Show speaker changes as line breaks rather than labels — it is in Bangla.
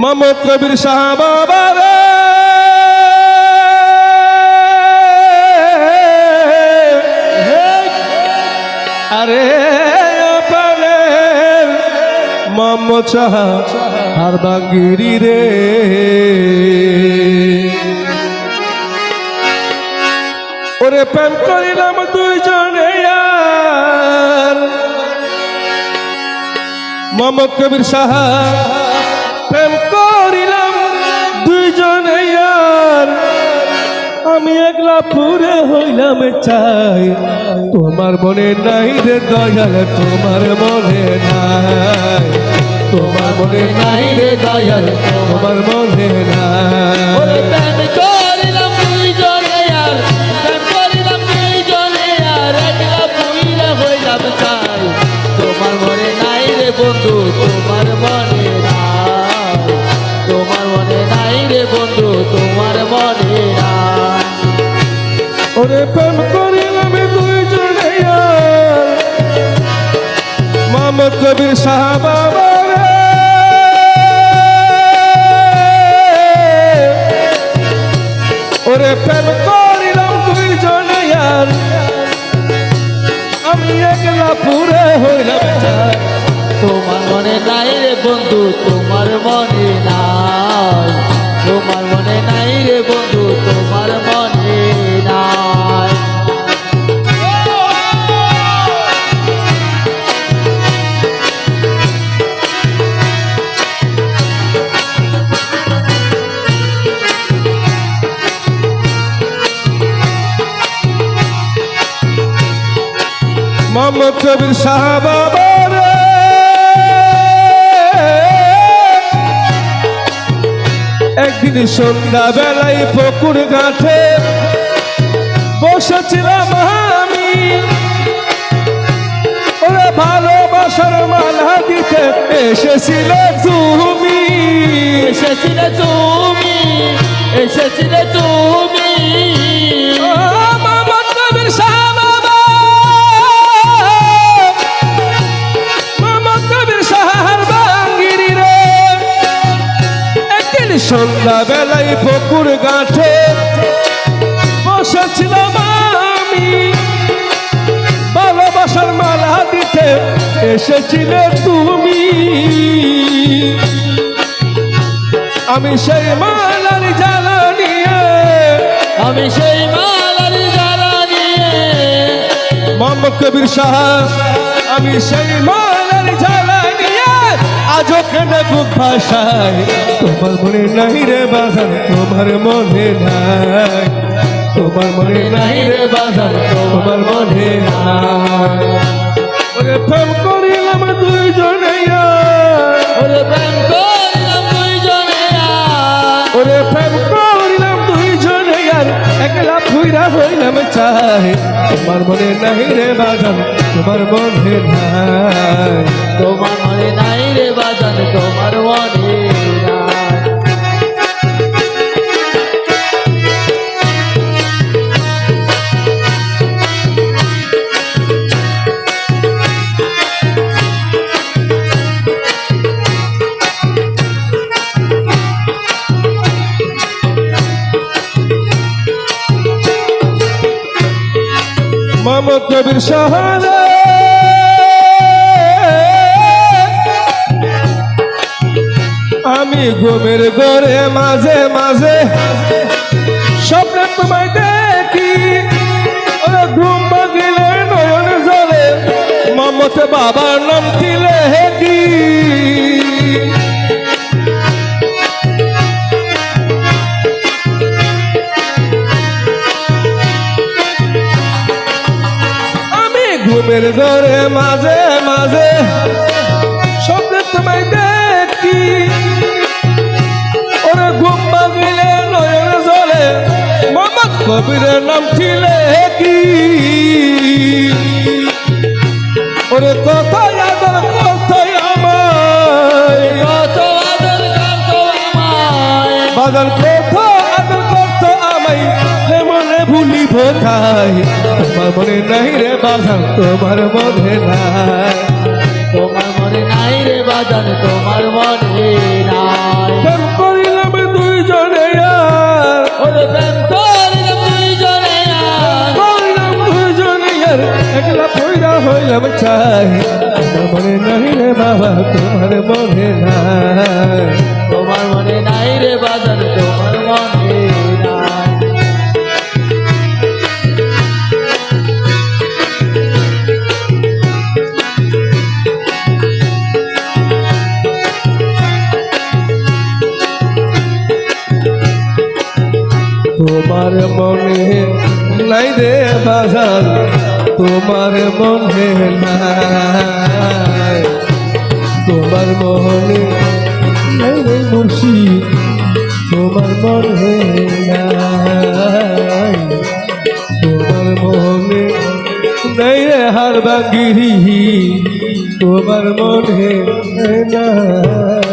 মোহাম্মদ কবির শাহ আরে বাঙ্গিরি রে। ওরে প্রেম করিলাম দুইজনে মোহাম্মদ কবির সাহা প্রেম করিলাম দুইজনে আর। আমি একলা পুরে হইলাম চাই। তোমার মনে নাই রে দয়াল, তোমার মনে নাই। তোমার মনে নাই রে দয়াল কবির সাহাবা ওরে প্রেম করিলাম দুইজনে আর আমি একলা পুরে হইলাম
তোমার মনে নাই রে বন্ধু, তোমার মনে
মোহাম্মদ কবির সাহাবা একদিন সন্ধ্যা বেলায় পুকুর ঘাটে বসেছিলাম আমি। ওরে ভালোবাসার মালা দিতে এসেছিল তুমি।
এসেছিলে তুমি এসেছিলে তুমি।
সন্ধ্যা বেলায় পুকুর গাঁঠে বসেছিলাম আমি। ভালোবাসার মালা দিতে এসেছিলে তুমি। আমি সেই মালার জ্বালা নিয়ে
আমি সেই মালার জ্বালা নিয়ে
মোহাম্মদ কবির শাহ আমি সেই মালার জ্বালা নিয়ে আজও কেন বুক ভাষায় তোমার মনে নাই রে বাজার তোমার মনে নাই। তোমার মনে নাই রে বাজার তোমার মনে নাই। প্রেম করিলাম দুইজনে তোমার মনে নাই রে বাজান, তোমার মনে নাই।
তোমার মনে নাই রে বাজান, তোমার মনে
মোহাম্মদ কবির সাহারা আমি ঘুমের ঘরে মাঝে মাঝে ঘুমের ঘরে মাঝে মাঝে স্বপ্নে তোমায় দেখি। ওরে ঘুম নয়ন জলে মোহাম্মদ কবিরের নাম ছিলে কি ওরে কথায় আদর কথায় আমায়।
কত আদর কত আমায়।
বাদল মাঝে খাই তোমার মনে নাই রে বাজান তোমার মনে নাই।
তোমার মনে নাই রে বাজান তোমার মনে নাই।
করিলাম দুইজনে আর। ওরে মনে নাই রে বাজান তোমার মনে নাই। তোমার মনে নাই রে মুর্শিদ, তোমার মনে নাই। তোমার মনে নাই রে হার বাগিরি তোমার মনে নাই।